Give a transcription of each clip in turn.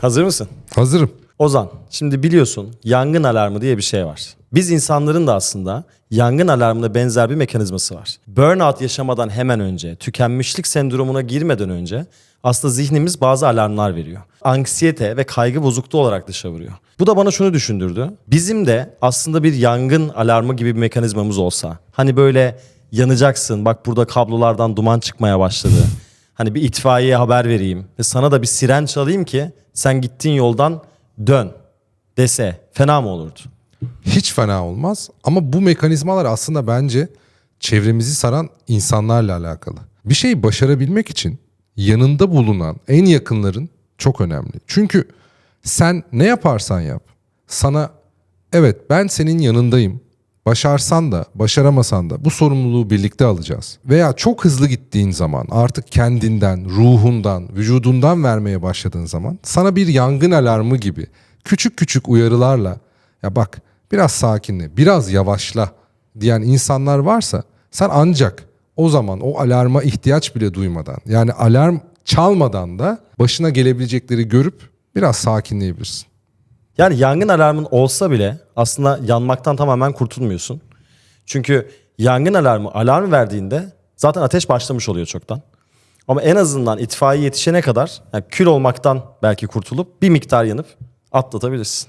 Hazır mısın? Hazırım. Ozan, şimdi biliyorsun yangın alarmı diye bir şey var. Biz insanların da aslında yangın alarmına benzer bir mekanizması var. Burnout yaşamadan hemen önce, tükenmişlik sendromuna girmeden önce aslında zihnimiz bazı alarmlar veriyor. Anksiyete ve kaygı bozukluğu olarak dışa vuruyor. Bu da bana şunu düşündürdü. Bizim de aslında bir yangın alarmı gibi bir mekanizmamız olsa. Hani böyle yanacaksın, bak burada kablolardan duman çıkmaya başladı. Hani bir itfaiyeye haber vereyim ve sana da bir siren çalayım ki sen gittiğin yoldan dön dese fena mı olurdu? Hiç fena olmaz ama bu mekanizmalar aslında bence çevremizi saran insanlarla alakalı. Bir şeyi başarabilmek için yanında bulunan en yakınların çok önemli. Çünkü sen ne yaparsan yap sana evet ben senin yanındayım. Başarsan da başaramasan da bu sorumluluğu birlikte alacağız. Veya çok hızlı gittiğin zaman artık kendinden, ruhundan, vücudundan vermeye başladığın zaman sana bir yangın alarmı gibi küçük küçük uyarılarla ya bak biraz sakinle, biraz yavaşla diyen insanlar varsa sen ancak o zaman o alarma ihtiyaç bile duymadan yani alarm çalmadan da başına gelebilecekleri görüp biraz sakinleyebilirsin. Yani yangın alarmın olsa bile aslında yanmaktan tamamen kurtulmuyorsun. Çünkü yangın alarmı alarm verdiğinde zaten ateş başlamış oluyor çoktan. Ama en azından itfaiye yetişene kadar yani kül olmaktan belki kurtulup bir miktar yanıp atlatabilirsin.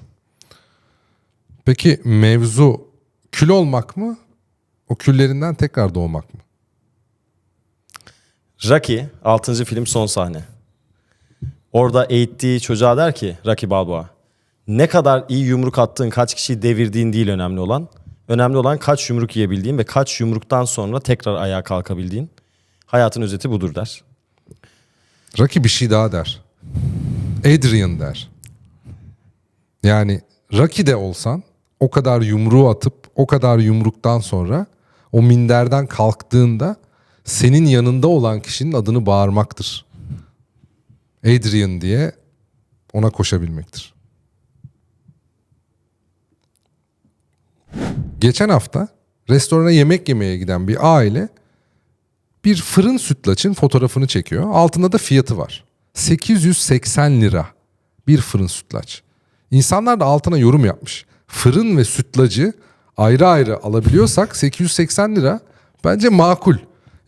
Peki mevzu kül olmak mı? O küllerinden tekrar doğmak mı? Rocky 6. film son sahne. Orada eğittiği çocuğa der ki Rocky Balboa. Ne kadar iyi yumruk attığın, kaç kişiyi devirdiğin değil önemli olan. Önemli olan kaç yumruk yiyebildiğin ve kaç yumruktan sonra tekrar ayağa kalkabildiğin. Hayatın özeti budur der. Rocky bir şey daha der. Adrian der. Yani Rocky'de olsan o kadar yumruğu atıp o kadar yumruktan sonra o minderden kalktığında senin yanında olan kişinin adını bağırmaktır. Adrian diye ona koşabilmektir. Geçen hafta restorana yemek yemeye giden bir aile bir fırın sütlaçın fotoğrafını çekiyor. Altında da fiyatı var. 880 lira bir fırın sütlaç. İnsanlar da altına yorum yapmış. Fırın ve sütlacı ayrı ayrı alabiliyorsak 880 lira bence makul.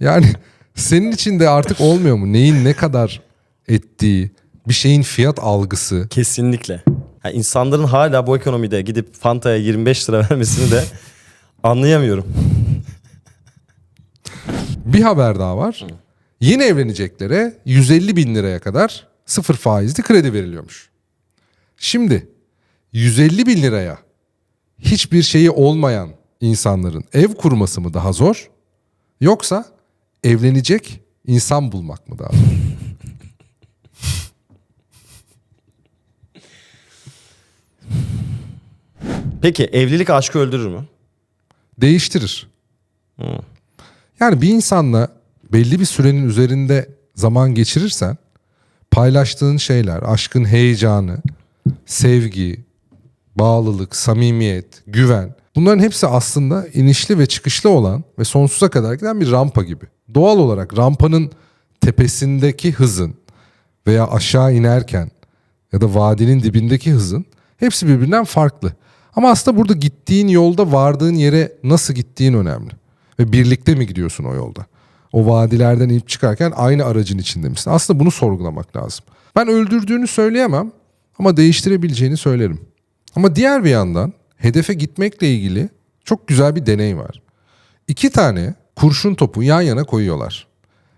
Yani senin için de artık olmuyor mu? Neyin ne kadar ettiği, bir şeyin fiyat algısı. Kesinlikle. Yani insanların hala bu ekonomide gidip Fanta'ya 25 lira vermesini de anlayamıyorum. Bir haber daha var. Yeni evleneceklere 150 bin liraya kadar sıfır faizli kredi veriliyormuş. Şimdi 150 bin liraya hiçbir şeyi olmayan insanların ev kurması mı daha zor? Yoksa evlenecek insan bulmak mı daha zor? Peki evlilik aşkı öldürür mü? Değiştirir. Yani bir insanla belli bir sürenin üzerinde zaman geçirirsen paylaştığın şeyler, aşkın heyecanı, sevgi, bağlılık, samimiyet, güven bunların hepsi aslında inişli ve çıkışlı olan ve sonsuza kadar giden bir rampa gibi. Doğal olarak rampanın tepesindeki hızın veya aşağı inerken ya da vadinin dibindeki hızın hepsi birbirinden farklı. Ama aslında burada gittiğin yolda vardığın yere nasıl gittiğin önemli. Ve birlikte mi gidiyorsun o yolda? O vadilerden inip çıkarken aynı aracın içinde misin? Aslında bunu sorgulamak lazım. Ben öldürdüğünü söyleyemem ama değiştirebileceğini söylerim. Ama diğer bir yandan hedefe gitmekle ilgili çok güzel bir deney var. İki tane kurşun topu yan yana koyuyorlar.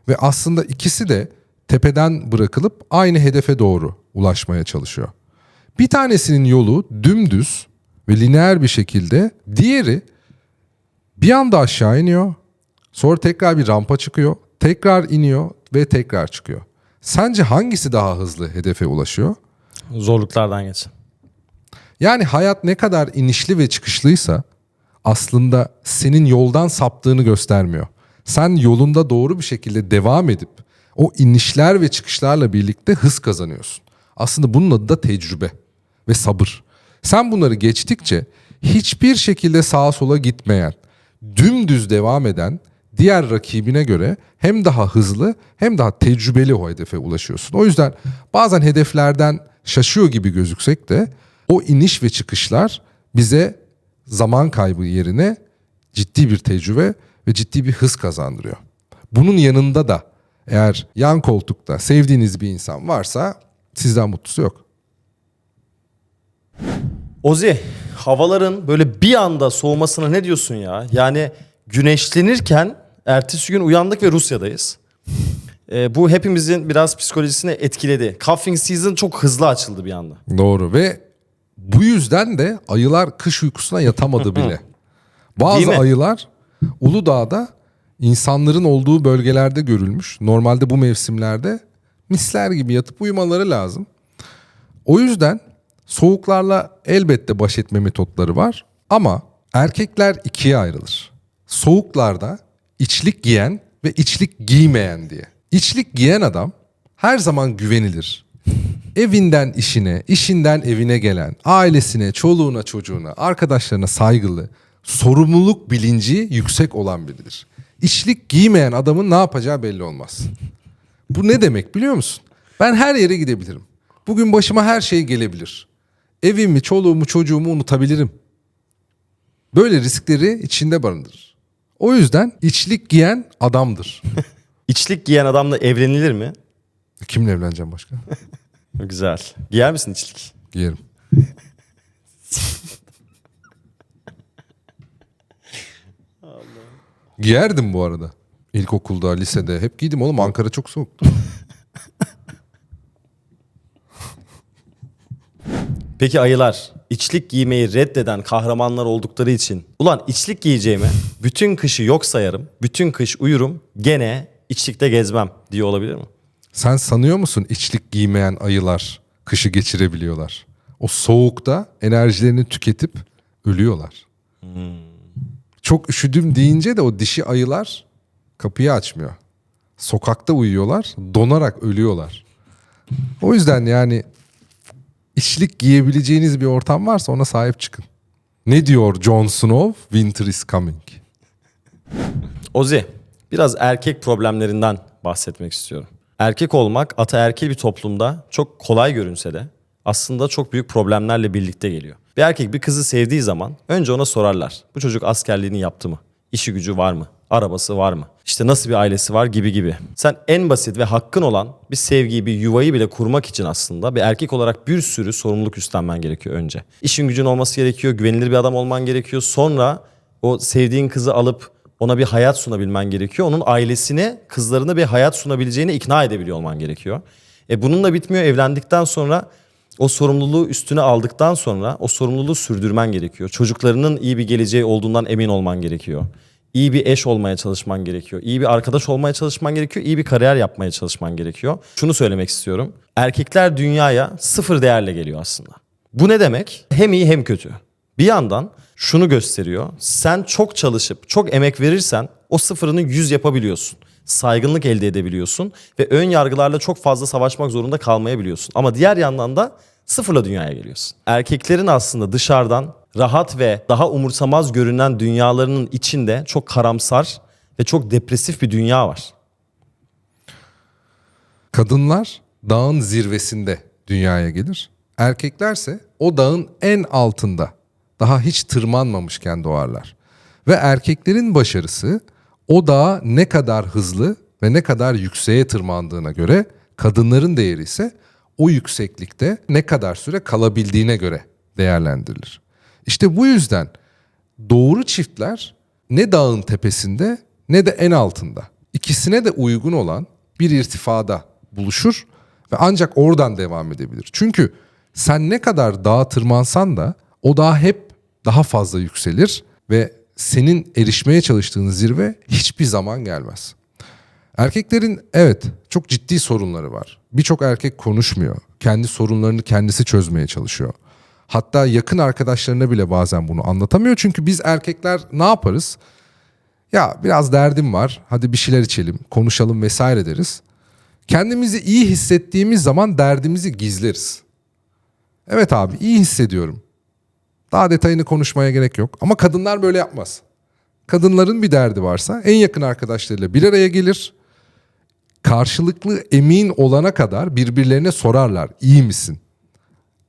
Ve aslında ikisi de tepeden bırakılıp aynı hedefe doğru ulaşmaya çalışıyor. Bir tanesinin yolu dümdüz ve lineer bir şekilde, diğeri bir anda aşağı iniyor. Sonra tekrar bir rampa çıkıyor. Tekrar iniyor ve tekrar çıkıyor. Sence hangisi daha hızlı hedefe ulaşıyor? Zorluklardan geçin. Yani hayat ne kadar inişli ve çıkışlıysa aslında senin yoldan saptığını göstermiyor. Sen yolunda doğru bir şekilde devam edip o inişler ve çıkışlarla birlikte hız kazanıyorsun. Aslında bunun adı da tecrübe ve sabır. Sen bunları geçtikçe hiçbir şekilde sağa sola gitmeyen, dümdüz devam eden diğer rakibine göre hem daha hızlı hem daha tecrübeli o hedefe ulaşıyorsun. O yüzden bazen hedeflerden şaşıyor gibi gözüksek de o iniş ve çıkışlar bize zaman kaybı yerine ciddi bir tecrübe ve ciddi bir hız kazandırıyor. Bunun yanında da eğer yan koltukta sevdiğiniz bir insan varsa sizden mutlusu yok. Ozi, havaların böyle bir anda soğumasına ne diyorsun ya? Yani güneşlenirken ertesi gün uyandık ve Rusya'dayız. Ee, bu hepimizin biraz psikolojisini etkiledi. Cuffing season çok hızlı açıldı bir anda. Doğru ve bu yüzden de ayılar kış uykusuna yatamadı bile. Bazı mi? ayılar Uludağ'da insanların olduğu bölgelerde görülmüş. Normalde bu mevsimlerde misler gibi yatıp uyumaları lazım. O yüzden soğuklarla elbette baş etme metotları var ama erkekler ikiye ayrılır. Soğuklarda içlik giyen ve içlik giymeyen diye. İçlik giyen adam her zaman güvenilir. Evinden işine, işinden evine gelen, ailesine, çoluğuna, çocuğuna, arkadaşlarına saygılı, sorumluluk bilinci yüksek olan biridir. İçlik giymeyen adamın ne yapacağı belli olmaz. Bu ne demek biliyor musun? Ben her yere gidebilirim. Bugün başıma her şey gelebilir. Evimi, çoluğumu, çocuğumu unutabilirim. Böyle riskleri içinde barındırır. O yüzden içlik giyen adamdır. İçlik giyen adamla evlenilir mi? Kimle evleneceğim başka? Güzel. Giyer misin içlik? Giyerim. Giyerdim bu arada. İlkokulda, lisede hep giydim oğlum. Ankara çok soğuktu. Peki ayılar içlik giymeyi reddeden kahramanlar oldukları için ulan içlik giyeceğime bütün kışı yok sayarım, bütün kış uyurum, gene içlikte gezmem diye olabilir mi? Sen sanıyor musun içlik giymeyen ayılar kışı geçirebiliyorlar? O soğukta enerjilerini tüketip ölüyorlar. Çok üşüdüm deyince de o dişi ayılar kapıyı açmıyor. Sokakta uyuyorlar, donarak ölüyorlar. O yüzden yani içlik giyebileceğiniz bir ortam varsa ona sahip çıkın. Ne diyor Jon Snow? Winter is coming. Ozi, biraz erkek problemlerinden bahsetmek istiyorum. Erkek olmak ataerkil bir toplumda çok kolay görünse de aslında çok büyük problemlerle birlikte geliyor. Bir erkek bir kızı sevdiği zaman önce ona sorarlar. Bu çocuk askerliğini yaptı mı? İşi gücü var mı? Arabası var mı? İşte nasıl bir ailesi var gibi gibi. Sen en basit ve hakkın olan bir sevgiyi, bir yuvayı bile kurmak için aslında bir erkek olarak bir sürü sorumluluk üstlenmen gerekiyor önce. İşin gücün olması gerekiyor, güvenilir bir adam olman gerekiyor. Sonra o sevdiğin kızı alıp ona bir hayat sunabilmen gerekiyor. Onun ailesine, kızlarına bir hayat sunabileceğine ikna edebiliyor olman gerekiyor. E bununla bitmiyor. Evlendikten sonra o sorumluluğu üstüne aldıktan sonra o sorumluluğu sürdürmen gerekiyor. Çocuklarının iyi bir geleceği olduğundan emin olman gerekiyor. İyi bir eş olmaya çalışman gerekiyor. İyi bir arkadaş olmaya çalışman gerekiyor. İyi bir kariyer yapmaya çalışman gerekiyor. Şunu söylemek istiyorum. Erkekler dünyaya sıfır değerle geliyor aslında. Bu ne demek? Hem iyi hem kötü. Bir yandan şunu gösteriyor. Sen çok çalışıp çok emek verirsen o sıfırını yüz yapabiliyorsun. Saygınlık elde edebiliyorsun ve ön yargılarla çok fazla savaşmak zorunda kalmayabiliyorsun. Ama diğer yandan da sıfırla dünyaya geliyorsun. Erkeklerin aslında dışarıdan rahat ve daha umursamaz görünen dünyalarının içinde çok karamsar ve çok depresif bir dünya var. Kadınlar dağın zirvesinde dünyaya gelir. Erkeklerse o dağın en altında daha hiç tırmanmamışken doğarlar. Ve erkeklerin başarısı o dağa ne kadar hızlı ve ne kadar yükseğe tırmandığına göre kadınların değeri ise o yükseklikte ne kadar süre kalabildiğine göre değerlendirilir. İşte bu yüzden doğru çiftler ne dağın tepesinde ne de en altında. İkisine de uygun olan bir irtifada buluşur ve ancak oradan devam edebilir. Çünkü sen ne kadar dağa tırmansan da o dağ hep daha fazla yükselir ve senin erişmeye çalıştığın zirve hiçbir zaman gelmez. Erkeklerin evet çok ciddi sorunları var. Birçok erkek konuşmuyor. Kendi sorunlarını kendisi çözmeye çalışıyor. Hatta yakın arkadaşlarına bile bazen bunu anlatamıyor. Çünkü biz erkekler ne yaparız? Ya biraz derdim var. Hadi bir şeyler içelim, konuşalım vesaire deriz. Kendimizi iyi hissettiğimiz zaman derdimizi gizleriz. Evet abi iyi hissediyorum. Daha detayını konuşmaya gerek yok. Ama kadınlar böyle yapmaz. Kadınların bir derdi varsa en yakın arkadaşlarıyla bir araya gelir. Karşılıklı emin olana kadar birbirlerine sorarlar. İyi misin?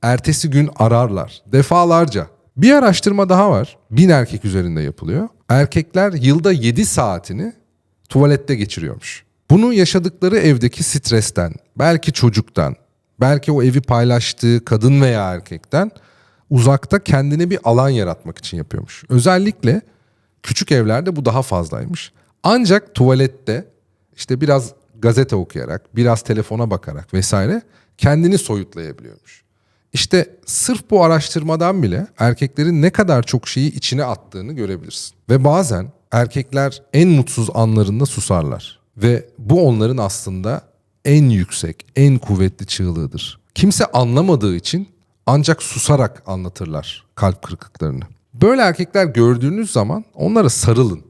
Ertesi gün ararlar. Defalarca. Bir araştırma daha var. Bin erkek üzerinde yapılıyor. Erkekler yılda 7 saatini tuvalette geçiriyormuş. Bunu yaşadıkları evdeki stresten, belki çocuktan, belki o evi paylaştığı kadın veya erkekten uzakta kendine bir alan yaratmak için yapıyormuş. Özellikle küçük evlerde bu daha fazlaymış. Ancak tuvalette işte biraz gazete okuyarak, biraz telefona bakarak vesaire kendini soyutlayabiliyormuş. İşte sırf bu araştırmadan bile erkeklerin ne kadar çok şeyi içine attığını görebilirsin. Ve bazen erkekler en mutsuz anlarında susarlar. Ve bu onların aslında en yüksek, en kuvvetli çığlığıdır. Kimse anlamadığı için ancak susarak anlatırlar kalp kırıklıklarını. Böyle erkekler gördüğünüz zaman onlara sarılın.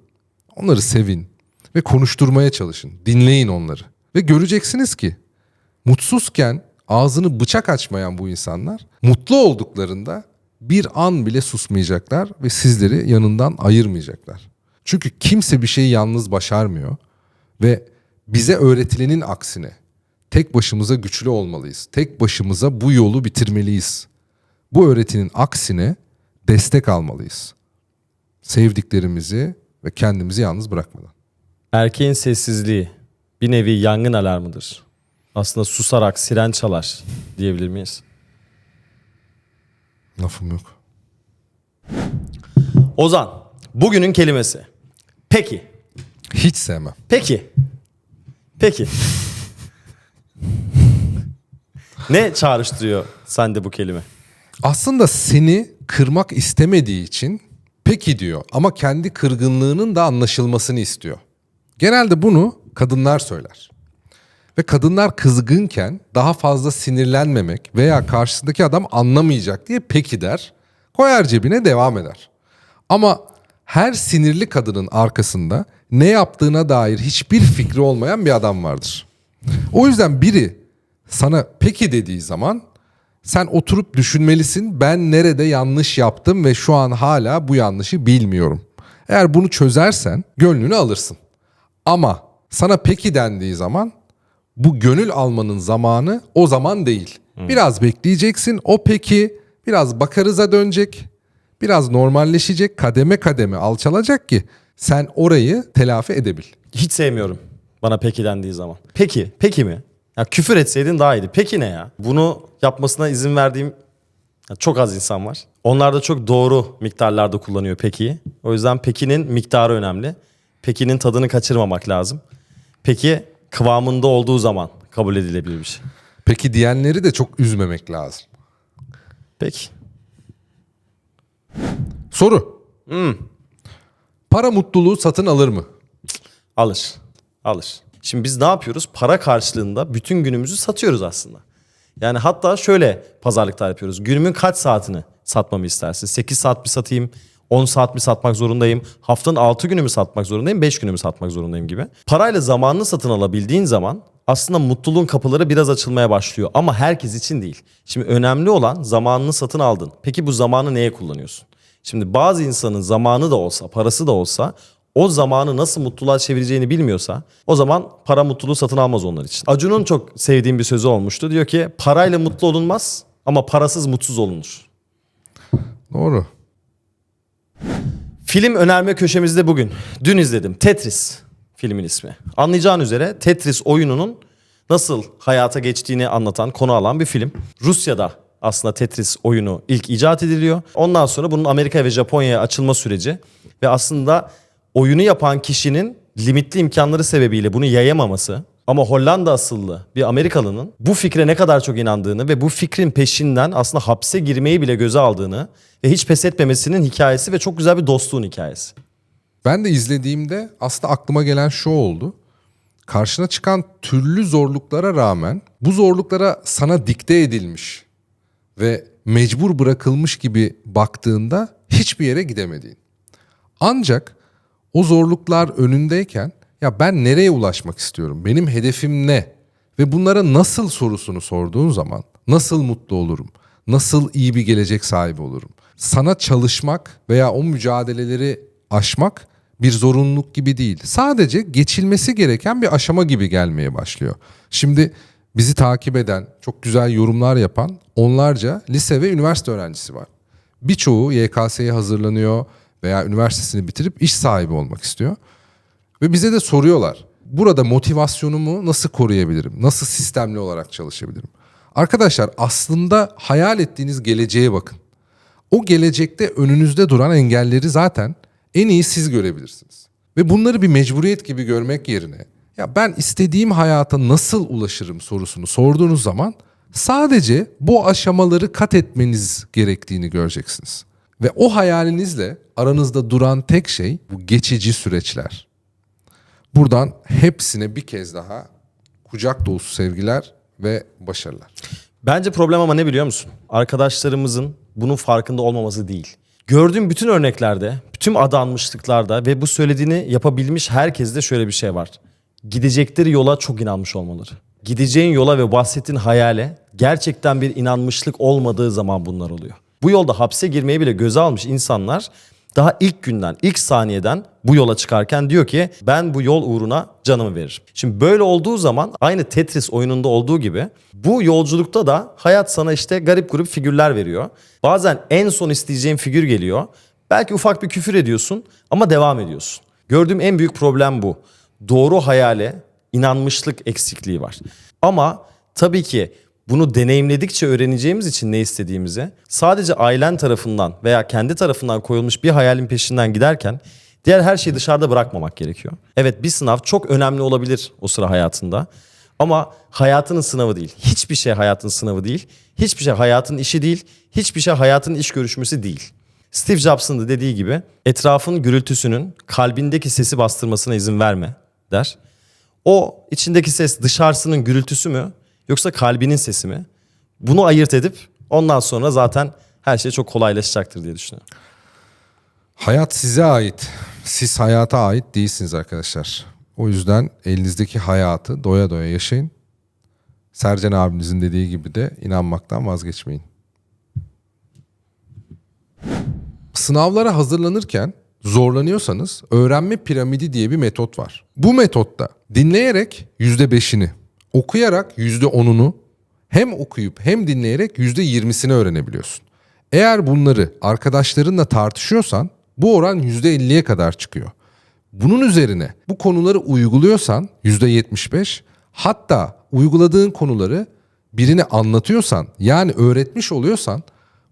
Onları sevin ve konuşturmaya çalışın. Dinleyin onları. Ve göreceksiniz ki mutsuzken ağzını bıçak açmayan bu insanlar mutlu olduklarında bir an bile susmayacaklar ve sizleri yanından ayırmayacaklar. Çünkü kimse bir şeyi yalnız başarmıyor ve bize öğretilenin aksine tek başımıza güçlü olmalıyız. Tek başımıza bu yolu bitirmeliyiz. Bu öğretinin aksine destek almalıyız. Sevdiklerimizi ve kendimizi yalnız bırakmadan. Erkeğin sessizliği bir nevi yangın alarmıdır. Aslında susarak siren çalar diyebilir miyiz? Lafım yok. Ozan, bugünün kelimesi. Peki. Hiç sevmem. Peki. Peki. ne çağrıştırıyor sende bu kelime? Aslında seni kırmak istemediği için peki diyor ama kendi kırgınlığının da anlaşılmasını istiyor. Genelde bunu kadınlar söyler. Ve kadınlar kızgınken daha fazla sinirlenmemek veya karşısındaki adam anlamayacak diye peki der. Koyar cebine devam eder. Ama her sinirli kadının arkasında ne yaptığına dair hiçbir fikri olmayan bir adam vardır. O yüzden biri sana peki dediği zaman sen oturup düşünmelisin. Ben nerede yanlış yaptım ve şu an hala bu yanlışı bilmiyorum. Eğer bunu çözersen gönlünü alırsın. Ama sana peki dendiği zaman bu gönül almanın zamanı o zaman değil. Biraz bekleyeceksin. O peki biraz bakarıza dönecek. Biraz normalleşecek. Kademe kademe alçalacak ki sen orayı telafi edebil. Hiç sevmiyorum bana peki dendiği zaman. Peki, peki mi? Ya küfür etseydin daha iyiydi. Peki ne ya? Bunu yapmasına izin verdiğim çok az insan var. Onlar da çok doğru miktarlarda kullanıyor peki'yi. O yüzden pekinin miktarı önemli. Pekinin tadını kaçırmamak lazım. Peki kıvamında olduğu zaman kabul edilebilir bir şey. Peki diyenleri de çok üzmemek lazım. Peki. Soru. Para mutluluğu satın alır mı? Alır. Alır. Şimdi biz ne yapıyoruz? Para karşılığında bütün günümüzü satıyoruz aslında. Yani hatta şöyle pazarlıklar yapıyoruz. Günümün kaç saatini satmamı istersin? 8 saat mi satayım? 10 saat mi satmak zorundayım? Haftanın 6 günü mü satmak zorundayım? 5 günü mü satmak zorundayım gibi. Parayla zamanını satın alabildiğin zaman aslında mutluluğun kapıları biraz açılmaya başlıyor. Ama herkes için değil. Şimdi önemli olan zamanını satın aldın. Peki bu zamanı neye kullanıyorsun? Şimdi bazı insanın zamanı da olsa, parası da olsa o zamanı nasıl mutluluğa çevireceğini bilmiyorsa o zaman para mutluluğu satın almaz onlar için. Acun'un çok sevdiğim bir sözü olmuştu. Diyor ki parayla mutlu olunmaz ama parasız mutsuz olunur. Doğru. Film önerme köşemizde bugün. Dün izledim. Tetris filmin ismi. Anlayacağın üzere Tetris oyununun nasıl hayata geçtiğini anlatan, konu alan bir film. Rusya'da aslında Tetris oyunu ilk icat ediliyor. Ondan sonra bunun Amerika ve Japonya'ya açılma süreci ve aslında oyunu yapan kişinin limitli imkanları sebebiyle bunu yayamaması ama Hollanda asıllı bir Amerikalının bu fikre ne kadar çok inandığını ve bu fikrin peşinden aslında hapse girmeyi bile göze aldığını ve hiç pes etmemesinin hikayesi ve çok güzel bir dostluğun hikayesi. Ben de izlediğimde aslında aklıma gelen şu oldu. Karşına çıkan türlü zorluklara rağmen bu zorluklara sana dikte edilmiş ve mecbur bırakılmış gibi baktığında hiçbir yere gidemediğin. Ancak o zorluklar önündeyken ya ben nereye ulaşmak istiyorum? Benim hedefim ne? Ve bunlara nasıl sorusunu sorduğun zaman nasıl mutlu olurum? Nasıl iyi bir gelecek sahibi olurum? Sana çalışmak veya o mücadeleleri aşmak bir zorunluluk gibi değil. Sadece geçilmesi gereken bir aşama gibi gelmeye başlıyor. Şimdi bizi takip eden, çok güzel yorumlar yapan onlarca lise ve üniversite öğrencisi var. Birçoğu YKS'ye hazırlanıyor veya üniversitesini bitirip iş sahibi olmak istiyor. Ve bize de soruyorlar. Burada motivasyonumu nasıl koruyabilirim? Nasıl sistemli olarak çalışabilirim? Arkadaşlar aslında hayal ettiğiniz geleceğe bakın. O gelecekte önünüzde duran engelleri zaten en iyi siz görebilirsiniz. Ve bunları bir mecburiyet gibi görmek yerine ya ben istediğim hayata nasıl ulaşırım sorusunu sorduğunuz zaman sadece bu aşamaları kat etmeniz gerektiğini göreceksiniz. Ve o hayalinizle aranızda duran tek şey bu geçici süreçler. Buradan hepsine bir kez daha kucak dolusu sevgiler ve başarılar. Bence problem ama ne biliyor musun? Arkadaşlarımızın bunun farkında olmaması değil. Gördüğüm bütün örneklerde, bütün adanmışlıklarda ve bu söylediğini yapabilmiş herkeste şöyle bir şey var. Gidecekleri yola çok inanmış olmaları. Gideceğin yola ve bahsettiğin hayale gerçekten bir inanmışlık olmadığı zaman bunlar oluyor. Bu yolda hapse girmeyi bile göze almış insanlar daha ilk günden, ilk saniyeden bu yola çıkarken diyor ki ben bu yol uğruna canımı veririm. Şimdi böyle olduğu zaman aynı Tetris oyununda olduğu gibi bu yolculukta da hayat sana işte garip grup figürler veriyor. Bazen en son isteyeceğin figür geliyor. Belki ufak bir küfür ediyorsun ama devam ediyorsun. Gördüğüm en büyük problem bu. Doğru hayale inanmışlık eksikliği var. Ama tabii ki bunu deneyimledikçe öğreneceğimiz için ne istediğimizi sadece ailen tarafından veya kendi tarafından koyulmuş bir hayalin peşinden giderken diğer her şeyi dışarıda bırakmamak gerekiyor. Evet bir sınav çok önemli olabilir o sıra hayatında. Ama hayatının sınavı değil. Hiçbir şey hayatın sınavı değil. Hiçbir şey hayatın işi değil. Hiçbir şey hayatın iş görüşmesi değil. Steve Jobs'ın da dediği gibi etrafın gürültüsünün kalbindeki sesi bastırmasına izin verme der. O içindeki ses dışarısının gürültüsü mü yoksa kalbinin sesi mi? Bunu ayırt edip ondan sonra zaten her şey çok kolaylaşacaktır diye düşünüyorum. Hayat size ait. Siz hayata ait değilsiniz arkadaşlar. O yüzden elinizdeki hayatı doya doya yaşayın. Sercan abinizin dediği gibi de inanmaktan vazgeçmeyin. Sınavlara hazırlanırken zorlanıyorsanız öğrenme piramidi diye bir metot var. Bu metotta dinleyerek %5'ini, okuyarak %10'unu, hem okuyup hem dinleyerek %20'sini öğrenebiliyorsun. Eğer bunları arkadaşlarınla tartışıyorsan bu oran %50'ye kadar çıkıyor. Bunun üzerine bu konuları uyguluyorsan %75 hatta uyguladığın konuları birine anlatıyorsan yani öğretmiş oluyorsan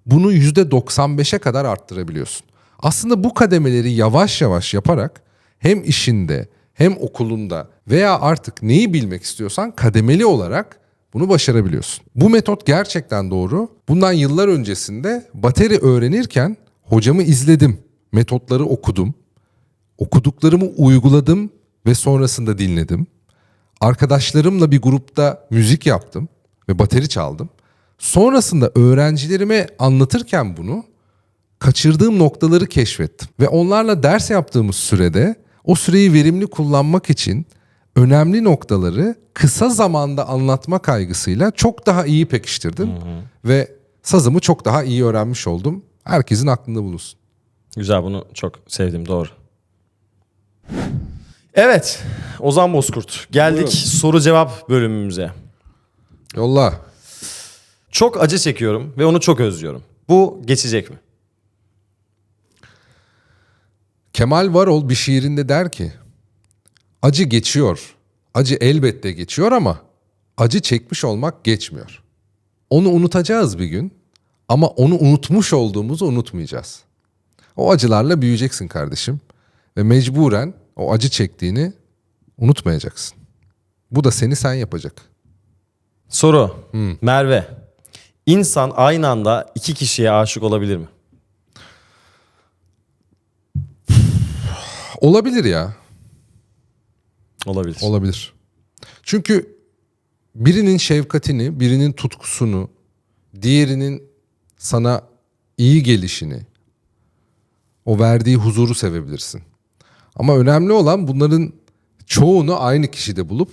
bunu %95'e kadar arttırabiliyorsun. Aslında bu kademeleri yavaş yavaş yaparak hem işinde hem okulunda veya artık neyi bilmek istiyorsan kademeli olarak bunu başarabiliyorsun. Bu metot gerçekten doğru. Bundan yıllar öncesinde bateri öğrenirken hocamı izledim. Metotları okudum. Okuduklarımı uyguladım ve sonrasında dinledim. Arkadaşlarımla bir grupta müzik yaptım ve bateri çaldım. Sonrasında öğrencilerime anlatırken bunu kaçırdığım noktaları keşfettim. Ve onlarla ders yaptığımız sürede o süreyi verimli kullanmak için önemli noktaları kısa zamanda anlatma kaygısıyla çok daha iyi pekiştirdim. Ve sazımı çok daha iyi öğrenmiş oldum. Herkesin aklında bulunsun. Güzel bunu çok sevdim doğru. Evet Ozan Bozkurt geldik Buyurun. soru cevap bölümümüze. Yolla. Çok acı çekiyorum ve onu çok özlüyorum. Bu geçecek mi? Kemal Varol bir şiirinde der ki acı geçiyor. Acı elbette geçiyor ama acı çekmiş olmak geçmiyor. Onu unutacağız bir gün ama onu unutmuş olduğumuzu unutmayacağız. O acılarla büyüyeceksin kardeşim ve mecburen o acı çektiğini unutmayacaksın. Bu da seni sen yapacak. Soru Merve. İnsan aynı anda iki kişiye aşık olabilir mi? Olabilir ya. Olabilir. Olabilir. Çünkü birinin şefkatini, birinin tutkusunu, diğerinin sana iyi gelişini, o verdiği huzuru sevebilirsin. Ama önemli olan bunların çoğunu aynı kişide bulup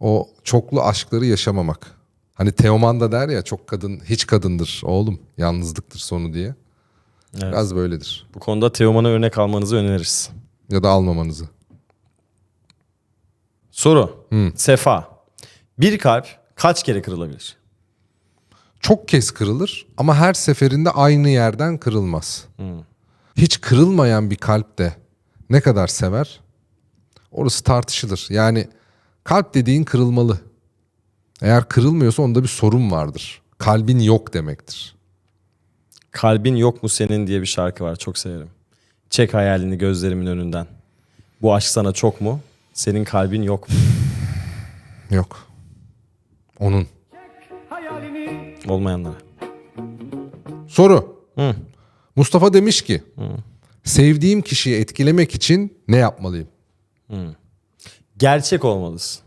o çoklu aşkları yaşamamak. Hani Teoman da der ya çok kadın hiç kadındır oğlum yalnızlıktır sonu diye. Evet. Biraz böyledir. Bu konuda Teoman'a örnek almanızı öneririz. Ya da almamanızı. Soru. Sefa. Bir kalp kaç kere kırılabilir? Çok kez kırılır ama her seferinde aynı yerden kırılmaz. Hiç kırılmayan bir kalp de ne kadar sever? Orası tartışılır. Yani kalp dediğin kırılmalı. Eğer kırılmıyorsa onda bir sorun vardır. Kalbin yok demektir. Kalbin yok mu senin diye bir şarkı var çok severim. Çek hayalini gözlerimin önünden. Bu aşk sana çok mu? Senin kalbin yok mu? Yok. Onun. Olmayanlara. Soru. Hı. Mustafa demiş ki sevdiğim kişiyi etkilemek için ne yapmalıyım? Gerçek olmalısın.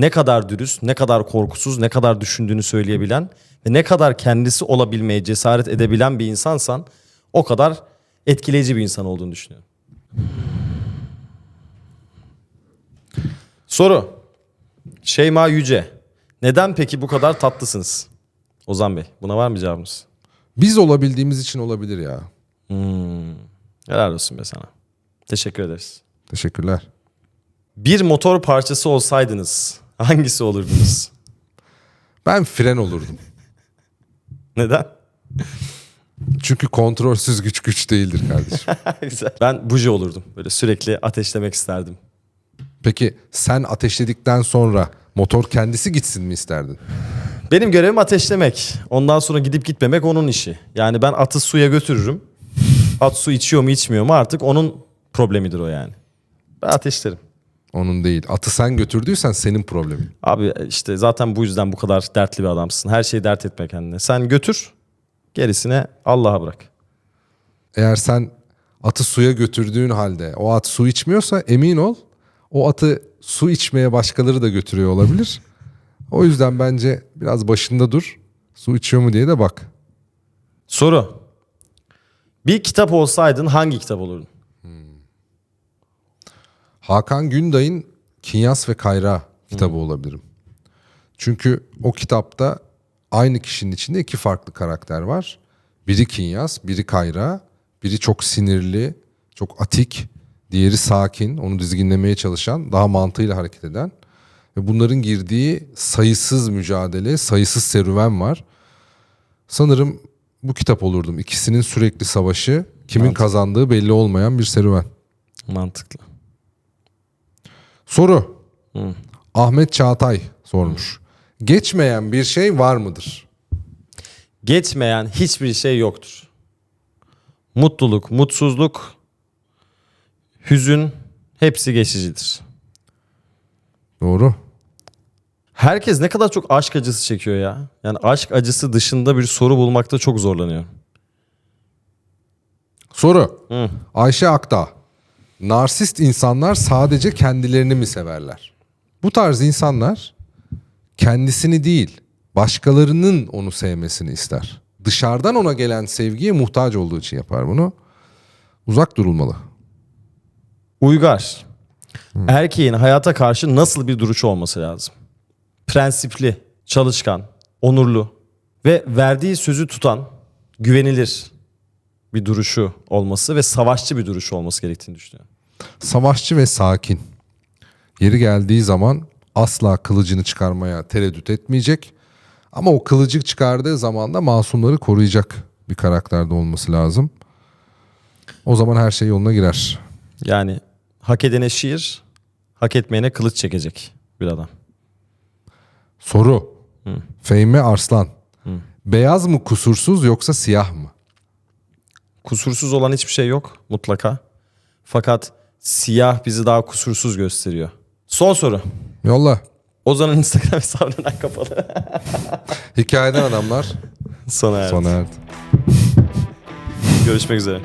Ne kadar dürüst, ne kadar korkusuz, ne kadar düşündüğünü söyleyebilen ve ne kadar kendisi olabilmeye cesaret edebilen bir insansan o kadar etkileyici bir insan olduğunu düşünüyorum. Soru. Şeyma Yüce. Neden peki bu kadar tatlısınız? Ozan Bey, buna var mı cevabınız? Biz olabildiğimiz için olabilir ya. Helal olsun be sana. Teşekkür ederiz. Teşekkürler. Bir motor parçası olsaydınız hangisi olurdunuz? Ben fren olurdum. Neden? Çünkü kontrolsüz güç güç değildir kardeşim. Güzel. Ben buji olurdum. Böyle sürekli ateşlemek isterdim. Peki sen ateşledikten sonra motor kendisi gitsin mi isterdin? Benim görevim ateşlemek. Ondan sonra gidip gitmemek onun işi. Yani ben atı suya götürürüm. At su içiyor mu içmiyor mu artık onun problemidir o yani. Ben ateşlerim. Onun değil. Atı sen götürdüysen senin problemin. Abi işte zaten bu yüzden bu kadar dertli bir adamsın. Her şeyi dert etme kendine. Sen götür. Gerisine Allah'a bırak. Eğer sen atı suya götürdüğün halde o at su içmiyorsa emin ol o atı su içmeye başkaları da götürüyor olabilir. O yüzden bence biraz başında dur. Su içiyor mu diye de bak. Soru. Bir kitap olsaydın hangi kitap olurdun? Hakan Günday'ın Kinyas ve Kayra kitabı olabilirim. Çünkü o kitapta aynı kişinin içinde iki farklı karakter var. Biri Kinyas, biri Kayra. Biri çok sinirli, çok atik. Diğeri sakin, onu dizginlemeye çalışan, daha mantığıyla hareket eden. Ve bunların girdiği sayısız mücadele, sayısız serüven var. Sanırım bu kitap olurdum. İkisinin sürekli savaşı, kimin kazandığı belli olmayan bir serüven. Mantıklı. Soru. Ahmet Çağatay sormuş. Geçmeyen bir şey var mıdır? Geçmeyen hiçbir şey yoktur. Mutluluk, mutsuzluk, hüzün hepsi geçicidir. Doğru. Herkes ne kadar çok aşk acısı çekiyor ya. Yani aşk acısı dışında bir soru bulmakta çok zorlanıyor. Soru. Ayşe Akta. Narsist insanlar sadece kendilerini mi severler? Bu tarz insanlar kendisini değil, başkalarının onu sevmesini ister. Dışarıdan ona gelen sevgiye muhtaç olduğu için yapar bunu. Uzak durulmalı. Uygar. Erkeğin hayata karşı nasıl bir duruşu olması lazım? Prensipli, çalışkan, onurlu ve verdiği sözü tutan, güvenilir bir duruşu olması ve savaşçı bir duruşu olması gerektiğini düşünüyorum. Savaşçı ve sakin. Yeri geldiği zaman asla kılıcını çıkarmaya tereddüt etmeyecek. Ama o kılıcı çıkardığı zaman da masumları koruyacak bir karakterde olması lazım. O zaman her şey yoluna girer. Yani hak edene şiir, hak etmeyene kılıç çekecek bir adam. Soru. Fehmi Arslan. Beyaz mı kusursuz yoksa siyah mı? Kusursuz olan hiçbir şey yok mutlaka. Fakat siyah bizi daha kusursuz gösteriyor. Son soru. Yolla. Ozan'ın Instagram hesabı neden kapalı? Hikayeden adamlar Sona erdi. sona erdi. Görüşmek üzere.